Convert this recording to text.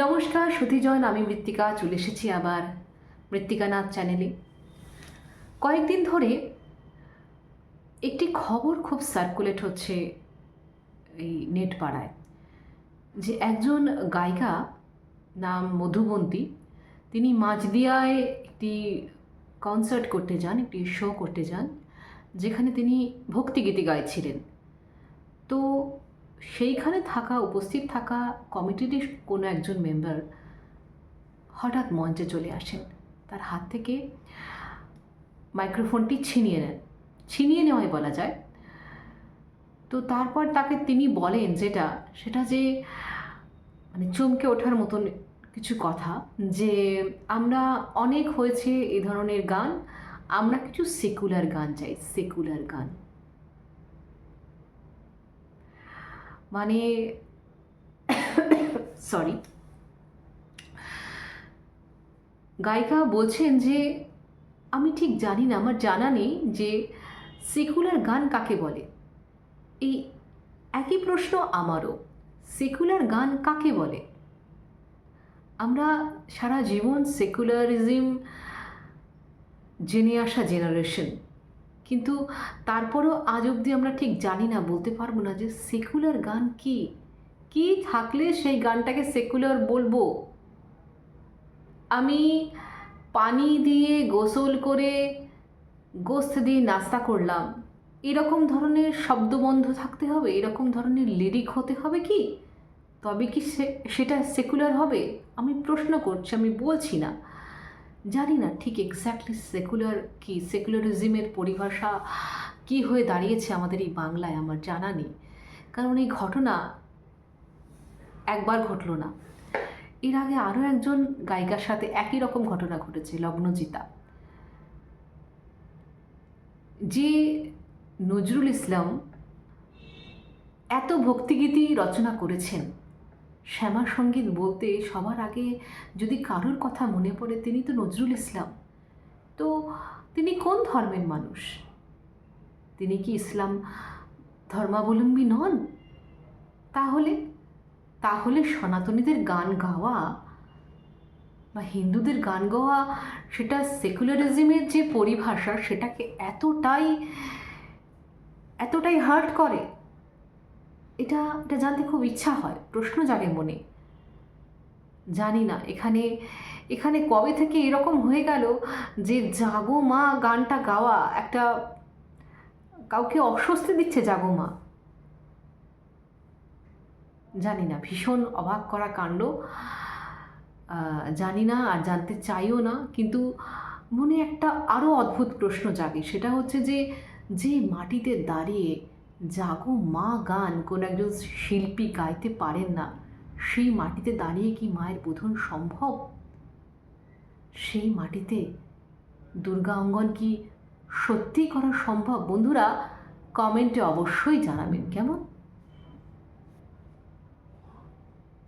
নমস্কার সুধীজন আমি মৃত্তিকা চলে এসেছি আবার মৃত্তিকা নাথ চ্যানেলে। কয়েকদিন ধরে একটি খবর খুব সার্কুলেট হচ্ছে এই নেট পাড়ায় যে একজন গায়িকা নাম মধুবন্তী, তিনি মাঝদিয়ায় একটি কনসার্ট করতে যান, একটি শো করতে যান, যেখানে তিনি ভক্তিগীতি গাইছিলেন। তো সেইখানে থাকা, উপস্থিত থাকা কমিটির কোনো একজন মেম্বার হঠাৎ মঞ্চে চলে আসেন। তার হাত থেকে মাইক্রোফোনটি ছিনিয়ে নেন। ছিনিয়ে নেওয়াই বলা যায়। তো তারপর তাকে তিনি বলেন যেটা, সেটা যে মানে চমকে ওঠার মতন কিছু কথা যে, আমরা অনেক হয়েছে এ ধরনের গান, আমরা কিছু সেকুলার গান চাই সেকুলার গান। মানে সরি। গায়িকা বলছেন যে, আমি ঠিক জানি না, আমার জানা নেই যে সেকুলার গান কাকে বলে। এই একই প্রশ্ন আমারও, সেকুলার গান কাকে বলে? আমরা সারা জীবন সেকুলারিজম জেনে আসা জেনারেশন কিন্তু তারপরও আজ অবধি আমরা ঠিক জানি না, বলতে পারব না যে সেকুলার গান কি? কি থাকলে সেই গানটাকে সেকুলার বলব? আমি পানি দিয়ে গোসল করে গোস্ত দিয়ে নাস্তা করলাম। এরকম ধরনের শব্দবন্ধ থাকতে হবে, এরকম ধরনের লিরিক হতে হবে কি? তবে কি সেটা সেকুলার হবে? আমি প্রশ্ন করছি, আমি বলছি না। জানি না ঠিক এক্স্যাক্টলি সেকুলার কি সেকুলারিজমের পরিভাষা কি হয়ে দাঁড়িয়েছে আমাদের এই বাংলায় আমার জানা নেই। কারণ এই ঘটনা একবার ঘটলো না। এর আগে আরও একজন গায়িকার সাথে একই রকম ঘটনা ঘটেছে, লগ্নজিতা। যে নজরুল ইসলাম এত ভক্তিগীতি রচনা করেছেন শ্যামা সংগীত বলতে সবার আগে যদি কারোর কথা মনে পড়ে, তিনি তো নজরুল ইসলাম। তো তিনি কোন ধর্মের মানুষ? তিনি কি ইসলাম ধর্মাবলম্বী নন? তাহলে তাহলে সনাতনীদের গান গাওয়া বা হিন্দুদের গান গাওয়া, সেটা সেকুলারিজমের যে পরিভাষা, সেটাকে এতটাই এতটাই হার্ট করে এটা এটা জানতে খুব ইচ্ছা হয়। প্রশ্ন জাগে মনে। জানি না, এখানে এখানে কবে থেকে এরকম হয়ে গেল যে জাগো মা গানটা গাওয়া, একটা কাউকে অস্বস্তি দিচ্ছে জাগো মা? জানি না, ভীষণ অবাক করা কাণ্ড। জানি না আর জানতে চাইও না, কিন্তু মনে একটা আরও অদ্ভুত প্রশ্ন জাগে। সেটা হচ্ছে যে যে মাটিতে দাঁড়িয়ে জাগো মা গান কোনো একজন শিল্পী গাইতে পারেন না। সেই মাটিতে দাঁড়িয়ে কি মায়ের বোধন সম্ভব? সেই মাটিতে দুর্গা অঙ্গন কি সত্যি করা সম্ভব? বন্ধুরা, কমেন্টে অবশ্যই জানাবেন, কেমন?